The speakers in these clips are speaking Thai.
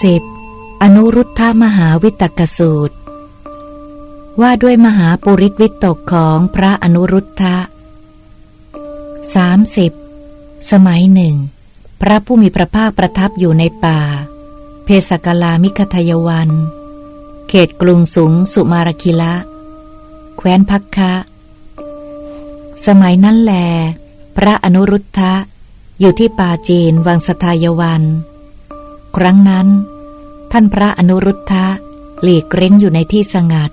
สิบอนุรุทธมหาวิตกสูตร ว่าด้วยมหาปุริตวิตกของพระอนุรุทธะสามสิบสมัยหนึ่ง พระผู้มีพระภาคประทับอยู่ในป่า เพสกลามิคทยวัน เขตกรุงสุงสุมารคิละ แคว้นพักคะ สมัยนั้นแล พระอนุรุทธะ อยู่ที่ป่าจีนวังสทายวัน ครั้งนั้น ท่านพระอนุรุทธะหลีกเร้นอยู่ในที่สงัด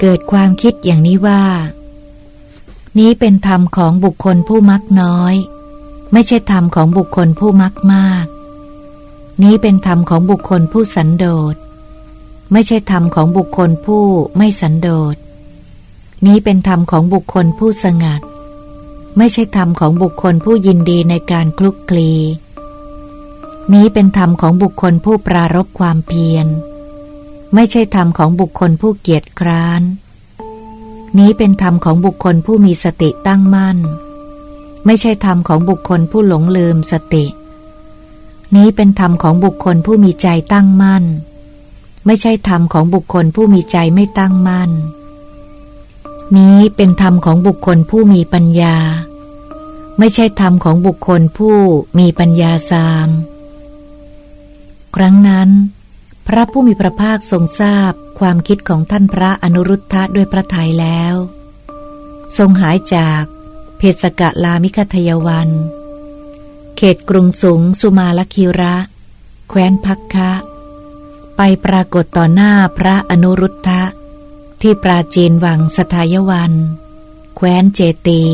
เกิดความคิดอย่างนี้ว่า นี้เป็นธรรมของบุคคลผู้มักน้อย ไม่ใช่ธรรมของบุคคลผู้มักมาก นี้เป็นธรรมของบุคคลผู้สันโดษ ไม่ใช่ธรรมของบุคคลผู้ไม่สันโดษ นี้เป็นธรรมของบุคคลผู้สงัด ไม่ใช่ธรรมของบุคคลผู้ยินดีในการคลุกคลี นี้เป็นธรรมของบุคคลผู้ปรารบความเพียร ไม่ใช่ธรรมของบุคคลผู้เกียจคร้าน นี้เป็นธรรมของบุคคลผู้มีสติตั้งมั่น ไม่ใช่ธรรมของบุคคลผู้หลงลืมสติ นี้เป็นธรรมของบุคคลผู้มีใจตั้งมั่น ไม่ใช่ธรรมของบุคคลผู้มีใจไม่ตั้งมั่น นี้เป็นธรรมของบุคคลผู้มีปัญญา ไม่ใช่ธรรมของบุคคลผู้มีปัญญาสาม ครั้งนั้น พระผู้มีพระภาคทรงทราบความคิดของท่านพระอนุรุทธะด้วยพระทัยแล้ว ทรงหายจากเพสกะลามิคทยวัน เขตกรุงสูงสุมาลคิระ แคว้นพักคะ ไปปรากฏต่อหน้าพระอนุรุทธะ ที่ปราจีนวังสทายวัน แคว้นเจตี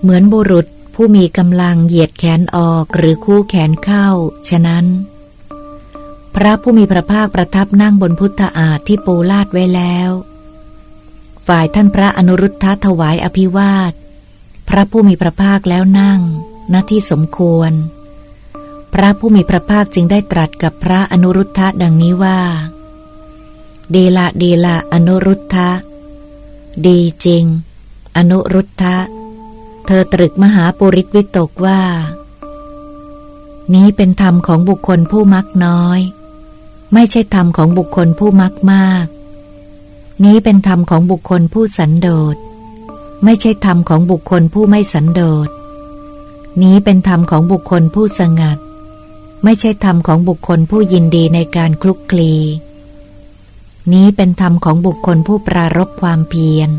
เหมือนบุรุษผู้มีกำลังเหยียดแขนออกหรือคู่แขนเข้า ฉะนั้น พระผู้มีพระภาคประทับนั่งบนพุทธอาฏที่ปูลาดไว้แล้ว ฝ่ายท่านพระอนุรุทธะถวายอภิวาท พระผู้มีพระภาคแล้วนั่งณที่สมควร พระผู้มีพระภาคจึงได้ตรัสกับพระอนุรุทธะดังนี้ว่าดีละดีละอนุรุทธะ ดีจริง อนุรุทธะ เธอตรึกมหาปุริตวิตกว่า นี้เป็นธรรมของบุคคลผู้มักน้อย ไม่ใช่ธรรมของบุคคลผู้มักมาก นี้เป็นธรรมของบุคคลผู้สันโดษ ไม่ใช่ธรรมของบุคคลผู้ไม่สันโดษ นี้เป็นธรรมของบุคคลผู้สงัด ไม่ใช่ธรรมของบุคคลผู้ยินดีในการคลุกคลี นี้เป็นธรรมของบุคคลผู้ปรารบความเพียร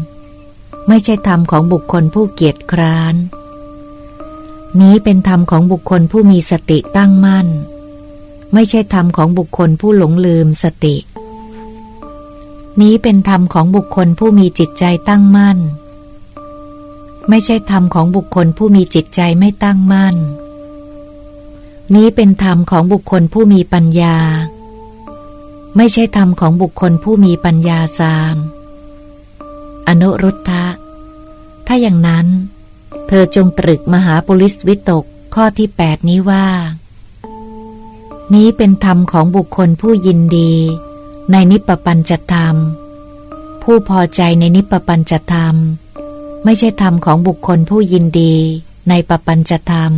ไม่ใช่ธรรมของบุคคลผู้เกียจคร้าน นี้เป็นธรรมของบุคคลผู้มีสติตั้งมั่น ไม่ใช่ธรรมของบุคคลผู้หลงลืมสติ นี้เป็นธรรมของบุคคลผู้มีจิตใจตั้งมั่น ไม่ใช่ธรรมของบุคคลผู้มีจิตใจไม่ตั้งมั่น นี้เป็นธรรมของบุคคลผู้มีปัญญา ไม่ใช่ธรรมของบุคคลผู้มีปัญญาสาม อนุรุทธะ ถ้าอย่างนั้น เธอจงตรึกมหาปุริสวิตกข้อที่แปดนี้ว่า นี้เป็นธรรมของบุคคลผู้ยินดี ในนิปปัญจธรรม ผู้พอใจในนิปปัญจธรรม ไม่ใช่ธรรมของบุคคลผู้ยินดีในปปัญจธรรม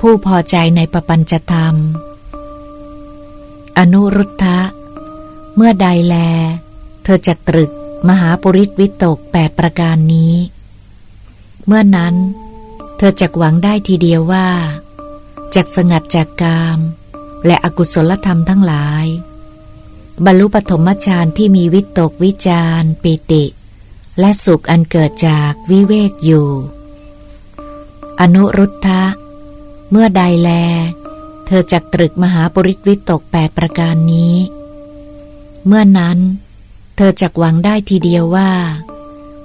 ผู้พอใจในปปัญจธรรม อนุรุทธะ เมื่อใดแล เธอจะตรึกมหาปุริสวิตกแปดประการนี้ เมื่อนั้น เธอจะหวังได้ทีเดียวว่า จากสงัดจากกาม และอกุศลธรรมทั้งหลาย บรรลุปฐมฌานที่มีวิตกวิจารปิติ และสุขอันเกิดจากวิเวกอยู่ อนุรุทธะ เมื่อใดแล เธอจักตรึกมหาปริตวิตกแปดประการนี้ เมื่อนั้นเธอจักหวังได้ทีเดียวว่า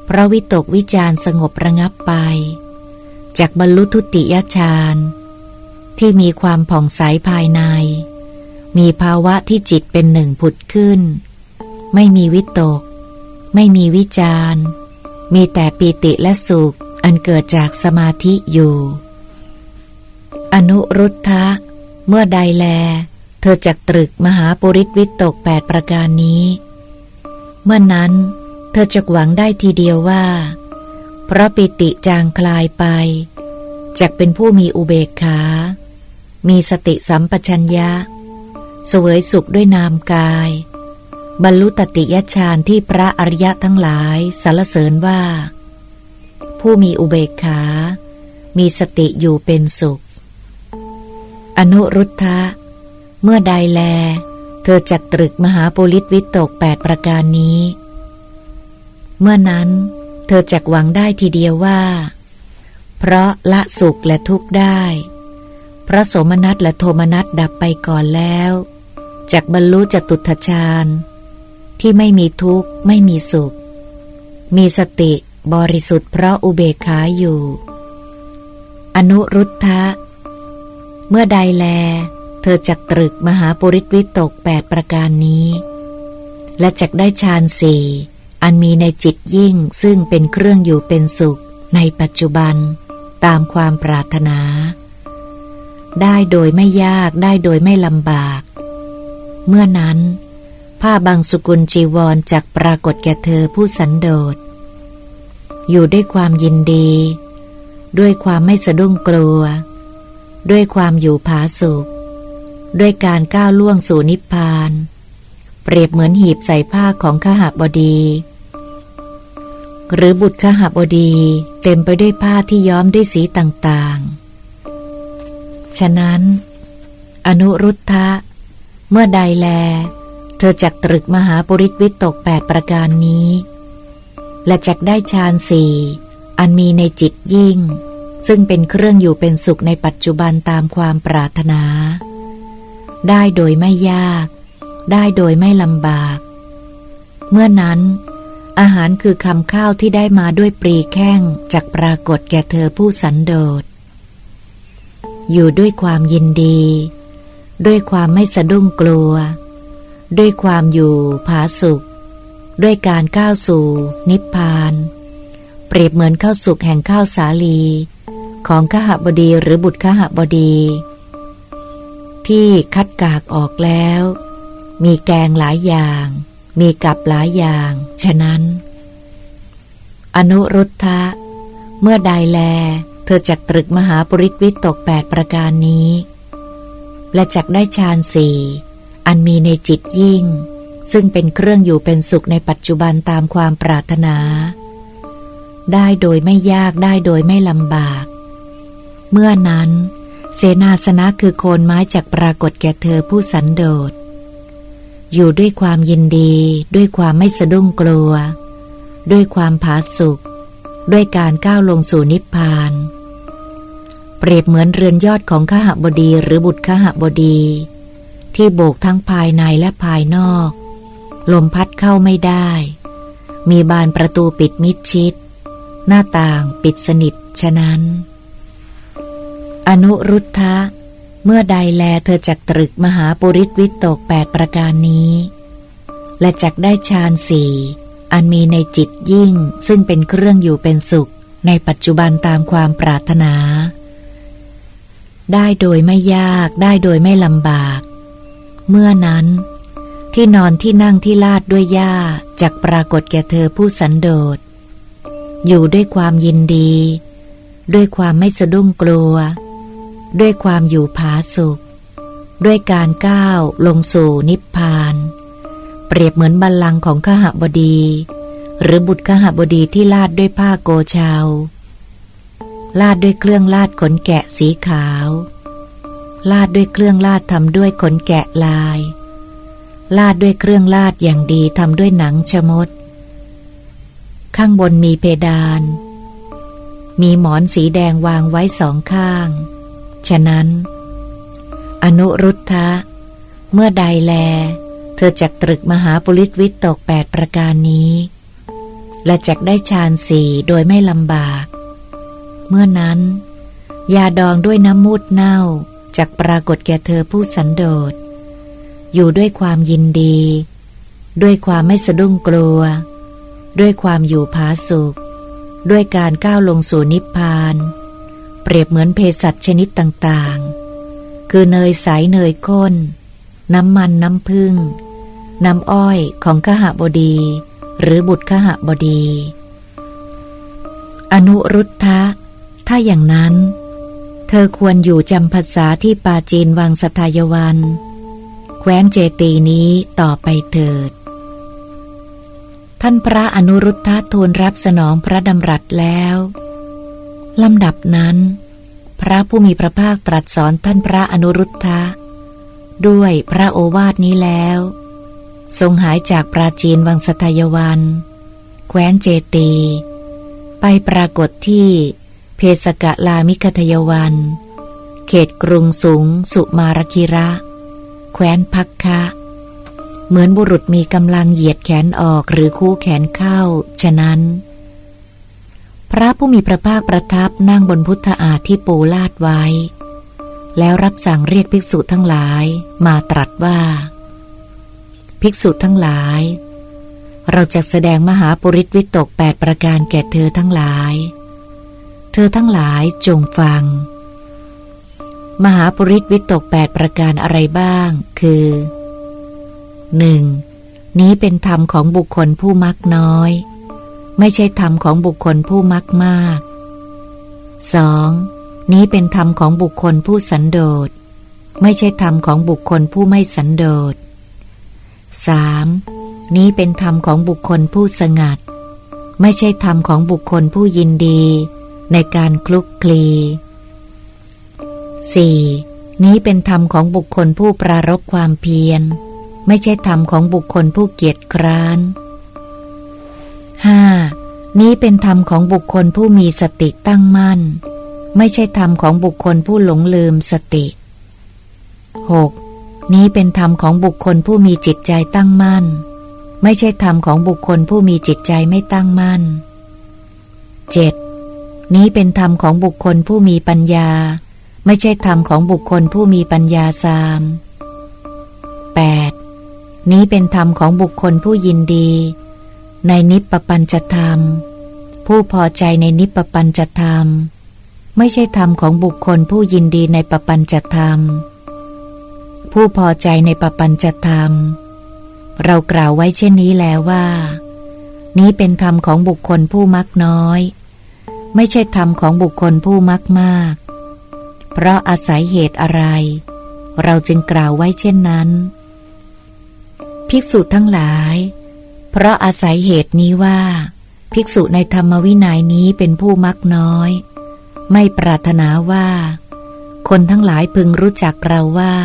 พระวิตกวิจารสงบระงับไปจากบรรลุทุติยฌาน ที่มีความผ่องใสภายใน มีภาวะที่จิตเป็นหนึ่งผุดขึ้น ไม่มีวิตก ไม่มีวิจารมีแต่ปีติและสุขอันเกิดจากสมาธิอยู่ อนุรุทธะ เมื่อใดแล เธอจักตรึกมหาปุริตวิตกแปดประการนี้ เมื่อนั้นเธอจะหวังได้ทีเดียวว่า เพราะปิติจางคลายไป จักเป็นผู้มีอุเบกขา มีสติสัมปชัญญะ เสวยสุขด้วยนามกาย บรรลุตติยฌานที่พระอริยะทั้งหลายสรรเสริญว่า ผู้มีอุเบกขา มีสติอยู่เป็นสุข อนุรุทธะ เมื่อใดแล เธอจักตรึกมหาปุริตวิตกแปดประการนี้ เมื่อนั้น เธอจักหวังได้ทีเดียวว่า เพราะละสุขและทุกข์ได้ พระโสมนัสและโทมนัสดับไปก่อนแล้วจักบรรลุจตุตฌานที่ไม่มีทุกข์ไม่มีสุข มีสติบริสุทธิ์เพราะอุเบกขาอยู่ อนุรุทธะ เมื่อใดแล เธอจักตรึกมหาปุริวิตกแปดประการนี้ และจักได้ฌานสี่อันมีในจิตยิ่งซึ่งเป็นเครื่องอยู่เป็นสุขในปัจจุบันตามความปรารถนา ได้โดยไม่ยากได้โดยไม่ลำบาก เมื่อนั้น ผ้าบางสุกุลจีวรจักปรากฏแก่เธอผู้สันโดษ อยู่ด้วยความยินดี ด้วยความไม่สะดุ้งกลัว ด้วยความอยู่ผาสุข ด้วยการก้าวล่วงสู่นิพพาน เปรียบเหมือนหีบใส่ผ้าของขหบดี หรือบุตรขหบดีเต็มไปด้วยผ้าที่ย้อมด้วยสีต่าง ฉะนั้น อนุรุทธะ เมื่อใดแล เธอจักตรึกมหาปุริตวิตกแปดประการนี้ และจักได้ฌานสี่อันมีในจิตยิ่ง ซึ่งเป็นเครื่องอยู่เป็นสุขในปัจจุบันตามความปรารถนา ได้โดยไม่ยาก ได้โดยไม่ลำบาก เมื่อนั้น อาหารคือคำข้าวที่ได้มาด้วยปรีแข้งจากปรากฏแก่เธอผู้สันโดษ อยู่ด้วยความยินดี ด้วยความไม่สะดุ้งกลัว ด้วยความอยู่ผาสุข ด้วยการก้าวสู่ นิพพาน เปรียบเหมือนข้าวสุกแห่งข้าวสาลี ของขหบดีหรือบุตรขหบดี ที่คัดกากออกแล้ว มีแกงหลายอย่าง มีกับหลายอย่าง ฉะนั้น อนุรุทธะ เมื่อใดแล ธอจักตรึกมหาปริตวิตกแปดประการนี้ และจักได้ฌานสี่อันมีในจิตยิ่ง ซึ่งเป็นเครื่องอยู่เป็นสุขในปัจจุบันตามความปรารถนา ได้โดยไม่ยากได้โดยไม่ลำบาก เมื่อนั้น เสนาสนะคือโคนไม้จากปรากฏแก่เธอผู้สันโดษ อยู่ด้วยความยินดีด้วยความไม่สะดุ้งกลัว ด้วยความผาสุกด้วยการก้าวลงสู่นิพพาน เปรียบเหมือนเรือนยอดของขหบดีหรือบุตรขหบดี ที่โบกทั้งภายในและภายนอก ลมพัดเข้าไม่ได้ มีบานประตูปิดมิดชิด หน้าต่างปิดสนิทฉะนั้น อนุรุทธะ เมื่อใดแลเธอจักตรึกมหาปุริตวิตกแปดประการนี้ และจักได้ฌานสี่อันมีในจิตยิ่งซึ่งเป็นเครื่องอยู่เป็นสุขในปัจจุบันตามความปรารถนา ได้โดยไม่ยากได้โดยไม่ลำบาก เมื่อนั้น ที่นอนที่นั่งที่ลาดด้วยหญ้าจักปรากฏแก่เธอผู้สันโดษ อยู่ด้วยความยินดี ด้วยความไม่สะดุ้งกลัว ด้วยความอยู่ผาสุข ด้วยการก้าวลงสู่นิพพาน เปรียบเหมือนบัลลังก์ของขหบดี หรือบุตรขหบดีที่ลาดด้วยผ้าโกชาวลาดด้วยเครื่องลาดขนแกะสีขาว ลาดด้วยเครื่องลาดทำด้วยขนแกะลาย ลาดด้วยเครื่องลาดอย่างดีทำด้วยหนังชมด ข้างบนมีเพดาน มีหมอนสีแดงวางไว้สองข้าง ฉะนั้น อนุรุทธะ เมื่อใดแล เธอจักตรึกมหาปุริตวิตตกแปดประการนี้ และจักได้ฌานสี่โดยไม่ลำบาก เมื่อนั้น ยาดองด้วยน้ำมูดเน่า จักปรากฏแก่เธอผู้สันโดษ อยู่ด้วยความยินดี ด้วยความไม่สะดุ้งกลัว ด้วยความอยู่ผาสุข ด้วยการก้าวลงสู่นิพพาน เปรียบเหมือนเภสัชชนิดต่างๆ คือเนยใสเนยข้น น้ำมันน้ำผึ้งน้ำอ้อยของขหบดี หรือบุตรขหบดี อนุรุทธะ ถ้าอย่างนั้น เธอควรอยู่จำภาษาที่ปาจีนวังสทายวัน แคว้นเจตีนี้ต่อไปเถิด ท่านพระอนุรุทธะทูลรับสนองพระดำรัสแล้วลำดับนั้น พระผู้มีพระภาคตรัสสอนท่านพระอนุรุทธะ ด้วยพระโอวาทนี้แล้ว ทรงหายจากปราจีนวังสทายวัน แคว้นเจตี ไปปรากฏที่ เพสกะลามิคทยวัน เขตกรุงสูง สุมารคิระ แคว้นพักคะ เหมือนบุรุษมีกำลังเหยียดแขนออกหรือคู่แขนเข้า ฉะนั้น พระผู้มีพระภาคประทับนั่งบนพุทธอาที่ปูลาดไว้ แล้วรับสั่งเรียกภิกษุทั้งหลายมาตรัสว่า ภิกษุทั้งหลาย เราจะแสดงมหาปุริตวิตกแปดประการแก่เธอทั้งหลาย เธอทั้งหลายจงฟัง มหาปริตวิตกแปดประการอะไรบ้าง คือ 1. นี้เป็นธรรมของบุคคลผู้มักน้อย ไม่ใช่ธรรมของบุคคลผู้มักมาก 2. นี้เป็นธรรมของบุคคลผู้สันโดษ ไม่ใช่ธรรมของบุคคลผู้ไม่สันโดษ 3. นี้เป็นธรรมของบุคคลผู้สงัด ไม่ใช่ธรรมของบุคคลผู้ยินดี ในการคลุกคลี 4. นี้เป็นธรรมของบุคคลผู้ปรารบความเพียร ไม่ใช่ธรรมของบุคคลผู้เกียจคร้าน 5. นี้เป็นธรรมของบุคคลผู้มีสติตั้งมั่น ไม่ใช่ธรรมของบุคคลผู้หลงลืมสติ 6. นี้เป็นธรรมของบุคคลผู้มีจิตใจตั้งมั่น ไม่ใช่ธรรมของบุคคลผู้มีจิตใจไม่ตั้งมั่น 7. นี้เป็นธรรมของบุคคลผู้มีปัญญา ไม่ใช่ธรรมของบุคคลผู้มีปัญญาสาม 8. นี้เป็นธรรมของบุคคลผู้ยินดี ในนิปปปัญจธรรม ผู้พอใจในนิปปปัญจธรรม ไม่ใช่ธรรมของบุคคลผู้ยินดีในปปัญจธรรม ผู้พอใจในปปัญจธรรม เรากล่าวไว้เช่นนี้แล้วว่า นี้เป็นธรรมของบุคคลผู้มักน้อย ไม่ใช่ธรรมของบุคคลผู้มักมาก เพราะอาศัยเหตุอะไร เราจึงกล่าวไว้เช่นนั้น ภิกษุทั้งหลาย เพราะอาศัยเหตุนี้ว่า ภิกษุในธรรมวินัยนี้เป็นผู้มักน้อย ไม่ปรารถนาว่า คนทั้งหลายพึงรู้จักเราว่า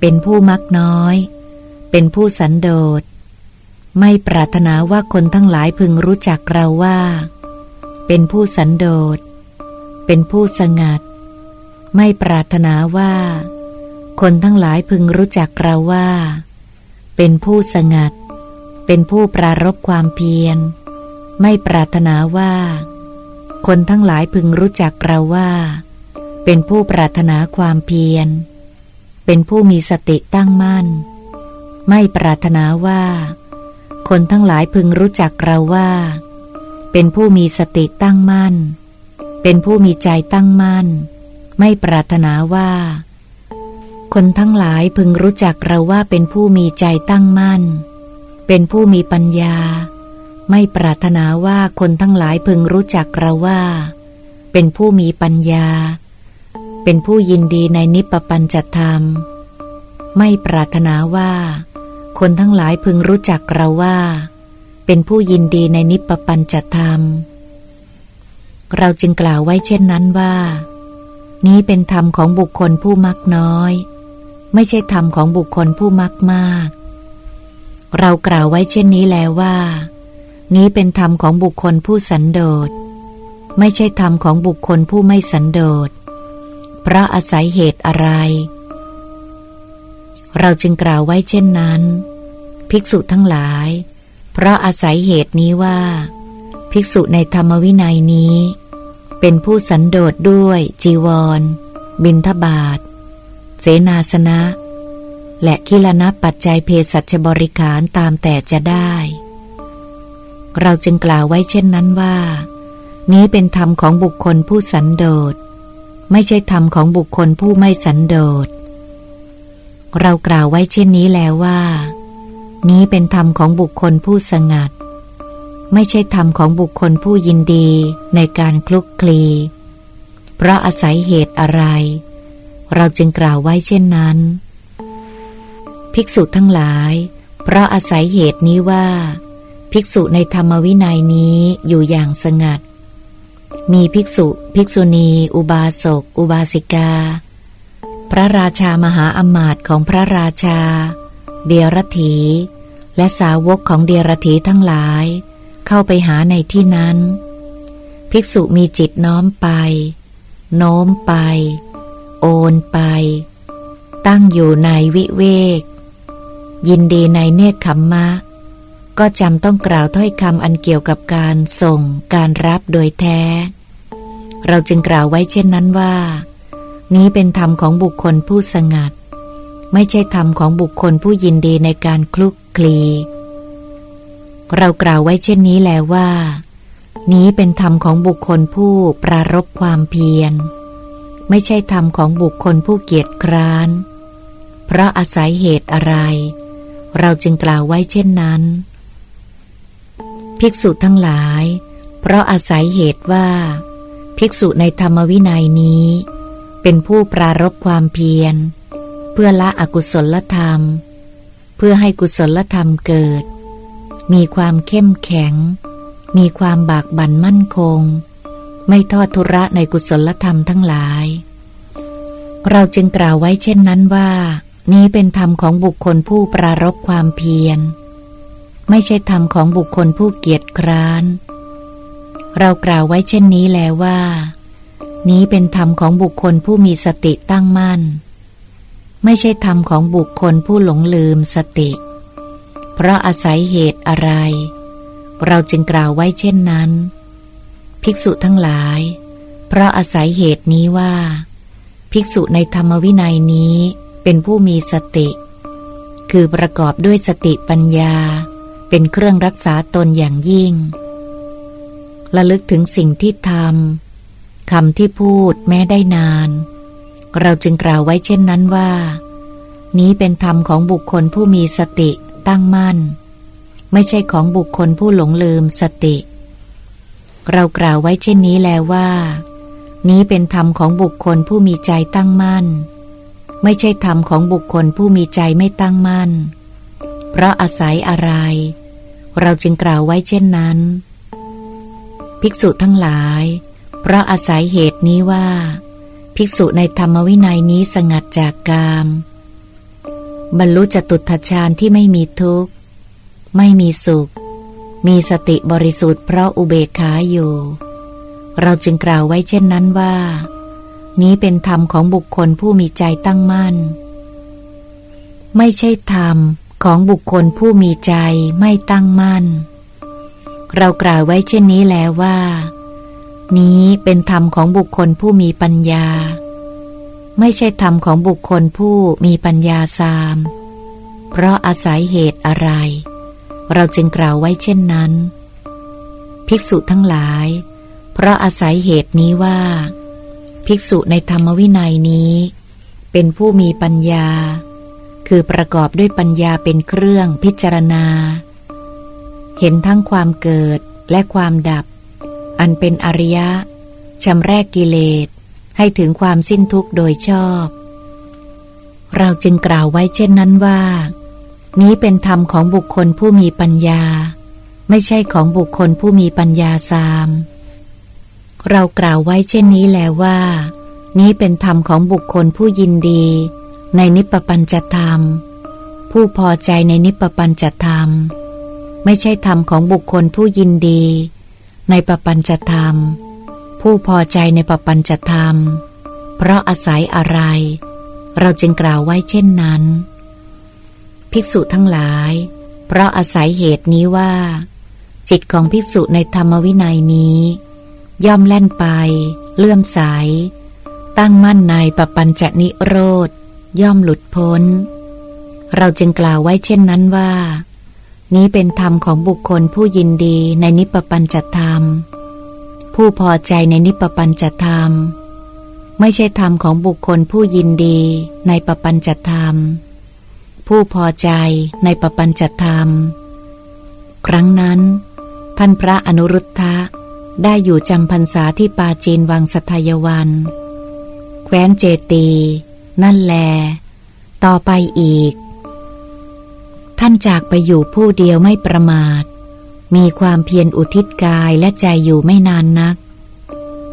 เป็นผู้มักน้อย เป็นผู้สันโดษ ไม่ปรารถนาว่าคนทั้งหลายพึงรู้จักเราว่า เป็นผู้สันโดษ เป็นผู้สงัด ไม่ปรารถนาว่า คนทั้งหลายพึงรู้จักเราว่า เป็นผู้สงัด เป็นผู้ปรารบความเพียร ไม่ปรารถนาว่า คนทั้งหลายพึงรู้จักเราว่า เป็นผู้ปรารถนาความเพียร เป็นผู้มีสติตั้งมั่น ไม่ปรารถนาว่า คนทั้งหลายพึงรู้จักเราว่า เป็นผู้มีสติตั้งมั่น เป็นผู้มีใจตั้งมั่น ไม่ปรารถนาว่า คนทั้งหลายพึงรู้จักเราว่าเป็นผู้มีใจตั้งมั่น เป็นผู้มีปัญญา ไม่ปรารถนาว่าคนทั้งหลายพึงรู้จักเราว่า เป็นผู้มีปัญญา เป็นผู้ยินดีในนิปปัญจธรรม ไม่ปรารถนาว่า คนทั้งหลายพึงรู้จักเราว่า เป็นผู้ยินดีในนิปปัญจธรรม เราจึงกล่าวไว้เช่นนั้นว่า นี้เป็นธรรมของบุคคลผู้มักน้อย ไม่ใช่ธรรมของบุคคลผู้มักมาก เรากล่าวไว้เช่นนี้แล้วว่า นี้เป็นธรรมของบุคคลผู้สันโดษ ไม่ใช่ธรรมของบุคคลผู้ไม่สันโดษ เพราะอาศัยเหตุอะไร เราจึงกล่าวไว้เช่นนั้น ภิกษุทั้งหลาย เพราะอาศัยเหตุนี้ว่า ภิกษุในธรรมวินัยนี้ เป็นผู้สันโดษด้วย จีวร บินทบาท เสนาสนะ และคิลนะปัจจัยเพศสัชบริขารตามแต่จะได้ เราจึงกล่าวไว้เช่นนั้นว่า นี้เป็นธรรมของบุคคลผู้สันโดษ ไม่ใช่ธรรมของบุคคลผู้ไม่สันโดษเรากล่าวไว้เช่นนี้แล้วว่า นี้เป็นธรรมของบุคคลผู้สงัด ไม่ใช่ธรรมของบุคคลผู้ยินดีในการคลุกคลี เพราะอาศัยเหตุอะไร เราจึงกล่าวไว้เช่นนั้น ภิกษุทั้งหลาย เพราะอาศัยเหตุนี้ว่า ภิกษุในธรรมวินัยนี้อยู่อย่างสงัด มีภิกษุ ภิกษุณี อุบาสก อุบาสิกา พระราชามหาอมาตย์ของพระราชาเดียรถี และสาวกของเดียรถีทั้งหลาย เข้าไปหาในที่นั้น ภิกษุมีจิตน้อมไป โน้มไป โอนไป ตั้งอยู่ในวิเวก ยินดีในเนคขมมะ ก็จำต้องกล่าวถ้อยคำอันเกี่ยวกับการส่งการรับโดยแท้ เราจึงกล่าวไว้เช่นนั้นว่า นี้เป็นธรรมของบุคคลผู้สงัด ไม่ใช่ธรรมของบุคคลผู้ยินดีในการคลุก คลี เรากล่าวไว้เช่นนี้แล้วว่า นี้เป็นธรรมของบุคคลผู้ปรารบความเพียร ไม่ใช่ธรรมของบุคคลผู้เกียจคร้าน เพราะอาศัยเหตุอะไร เราจึงกล่าวไว้เช่นนั้น ภิกษุทั้งหลาย เพราะอาศัยเหตุว่า ภิกษุในธรรมวินัยนี้ เป็นผู้ปรารบความเพียร เพื่อละอกุศลธรรมเพื่อให้กุศลธรรมเกิด มีความเข้มแข็ง มีความบากบั่นมั่นคง ไม่ทอดทุระในกุศลธรรมทั้งหลาย เราจึงกล่าวไว้เช่นนั้นว่า นี้เป็นธรรมของบุคคลผู้ปรารบความเพียร ไม่ใช่ธรรมของบุคคลผู้เกียจคร้าน เรากล่าวไว้เช่นนี้แล้วว่า นี้เป็นธรรมของบุคคลผู้มีสติตั้งมั่น ไม่ใช่ธรรมของบุคคลผู้หลงลืมสติ เพราะอาศัยเหตุอะไร เราจึงกล่าวไว้เช่นนั้น ภิกษุทั้งหลาย เพราะอาศัยเหตุนี้ว่า ภิกษุในธรรมวินัยนี้เป็นผู้มีสติ คือประกอบด้วยสติปัญญา เป็นเครื่องรักษาตนอย่างยิ่งระลึกถึงสิ่งที่ทำคำที่พูดแม้ได้นาน เราจึงกล่าวไว้เช่นนั้นว่า นี้เป็นธรรมของบุคคลผู้มีสติตั้งมั่น ไม่ใช่ของบุคคลผู้หลงลืมสติ เรากล่าวไว้เช่นนี้แล้วว่า นี้เป็นธรรมของบุคคลผู้มีใจตั้งมั่น ไม่ใช่ธรรมของบุคคลผู้มีใจไม่ตั้งมั่น เพราะอาศัยอะไร เราจึงกล่าวไว้เช่นนั้น ภิกษุทั้งหลาย เพราะอาศัยเหตุนี้ว่า ภิกษุในธรรมวินัยนี้สงัดจากกาม บรรลุจตุทัชฌานที่ไม่มีทุกข์ ไม่มีสุข มีสติบริสุทธิ์เพราะอุเบกขาอยู่ เราจึงกล่าวไว้เช่นนั้นว่า นี้เป็นธรรมของบุคคลผู้มีใจตั้งมั่น ไม่ใช่ธรรมของบุคคลผู้มีใจไม่ตั้งมั่น เรากล่าวไว้เช่นนี้แล้วว่า นี้เป็นธรรมของบุคคลผู้มีปัญญา ไม่ใช่ธรรมของบุคคลผู้มีปัญญาสาม เพราะอาศัยเหตุอะไร เราจึงกล่าวไว้เช่นนั้น ภิกษุทั้งหลาย เพราะอาศัยเหตุนี้ว่า ภิกษุในธรรมวินัยนี้ เป็นผู้มีปัญญา คือประกอบด้วยปัญญาเป็นเครื่องพิจารณา เห็นทั้งความเกิดและความดับ อันเป็นอริยะชำแรกกิเลสให้ถึงความสิ้นทุกข์โดยชอบ เราจึงกล่าวไว้เช่นนั้นว่า นี้เป็นธรรมของบุคคลผู้มีปัญญา ไม่ใช่ของบุคคลผู้มีปัญญาสาม เรากล่าวไว้เช่นนี้แล้วว่า นี้เป็นธรรมของบุคคลผู้ยินดี ในนิปปัญจธรรม ผู้พอใจในนิปปัญจธรรม ไม่ใช่ธรรมของบุคคลผู้ยินดี ในปปัญจธรรม ผู้พอใจในปปัญจธรรม เพราะอาศัยอะไร เราจึงกล่าวไว้เช่นนั้น ภิกษุทั้งหลาย เพราะอาศัยเหตุนี้ว่า จิตของภิกษุในธรรมวินัยนี้ ย่อมแล่นไป เลื่อมใส ตั้งมั่นในปปัญจนิโรธย่อมหลุดพ้น เราจึงกล่าวไว้เช่นนั้นว่า นี้เป็นธรรมของบุคคลผู้ยินดีในนิปปัญจธรรม ผู้พอใจในนิปปัญจธรรม ไม่ใช่ธรรมของบุคคลผู้ยินดีในปปัญจธรรม ผู้พอใจในปปัญจธรรม ครั้งนั้น ท่านพระอนุรุทธะได้อยู่จำพรรษาที่ปาจีนวังสัทยวัน แคว้นเจตี นั่นแล ต่อไปอีก ท่านจากไปอยู่ผู้เดียวไม่ประมาท มีความเพียรอุทิศกายและใจอยู่ไม่นานนัก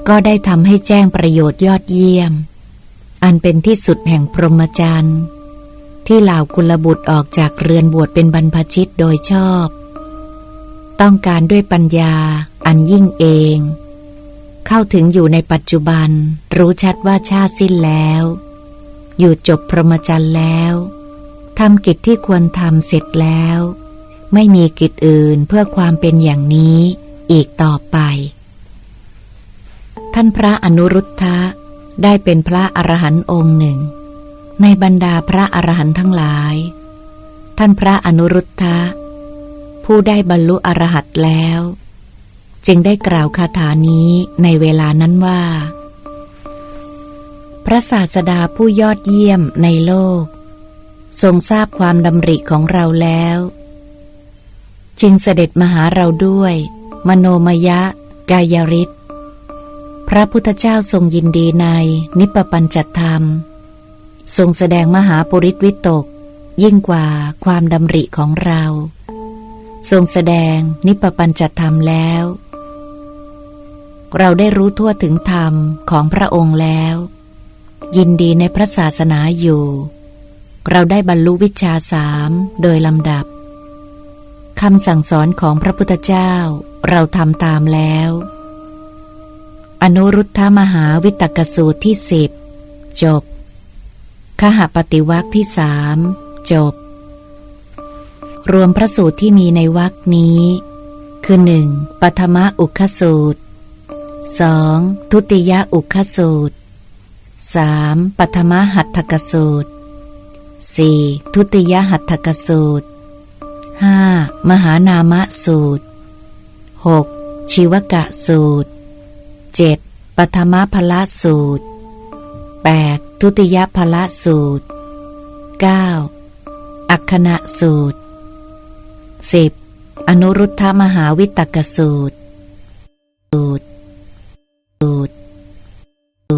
ก็ได้ทำให้แจ้งประโยชน์ยอดเยี่ยม อันเป็นที่สุดแห่งพรหมจรรย์ที่เหล่ากุลบุตรออกจากเรือนบวชเป็นบรรพชิตโดยชอบ ต้องการด้วยปัญญาอันยิ่งเอง เข้าถึงอยู่ในปัจจุบันรู้ชัดว่าชาติสิ้นแล้ว อยู่จบพรหมจรรย์แล้ว ทำกิจที่ควรทำเสร็จแล้ว ไม่มีกิจอื่นเพื่อความเป็นอย่างนี้อีกต่อไป ท่านพระอนุรุทธะได้เป็นพระอรหันต์องค์หนึ่ง ในบรรดาพระอรหันต์ทั้งหลาย ท่านพระอนุรุทธะผู้ได้บรรลุอรหัตแล้ว จึงได้กล่าวคาถานี้ในเวลานั้นว่า พระศาสดาผู้ยอดเยี่ยมในโลก ทรงทราบความดำริของเราแล้ว จึงเสด็จมาหาเราด้วย มโนมยะ กายริศพระพุทธเจ้าทรงยินดีในนิปปัญจธรรม ทรงแสดงมหาปุริตวิตก ยิ่งกว่าความดำริของเรา ทรงแสดงนิปปัญจธรรมแล้ว เราได้รู้ทั่วถึงธรรมของพระองค์แล้ว ยินดีในพระศาสนาอยู่ เราได้บรรลุวิชาสามโดยลำดับคำสั่งสอนของพระพุทธเจ้าเราทำตามแล้ว อนุรุทธมหาวิตกสูตรที่สิบจบขหปฏิวักที่สามจบ รวมพระสูตรที่มีในวักนี้ คือหนึ่งปฐมอุคสูตรสองทุติยอุคสูตรสามปฐมหัตถกสูตร สี่ทุติยหัตถกสูตรห้ามหานามสูตรหกชีวกะสูตรเจ็ดปฐมพละสูตรแปดทุติยพละสูตรเก้าอัคคณะสูตรสิบอนุรุทธมหาวิตกสูตรสูตรสูตร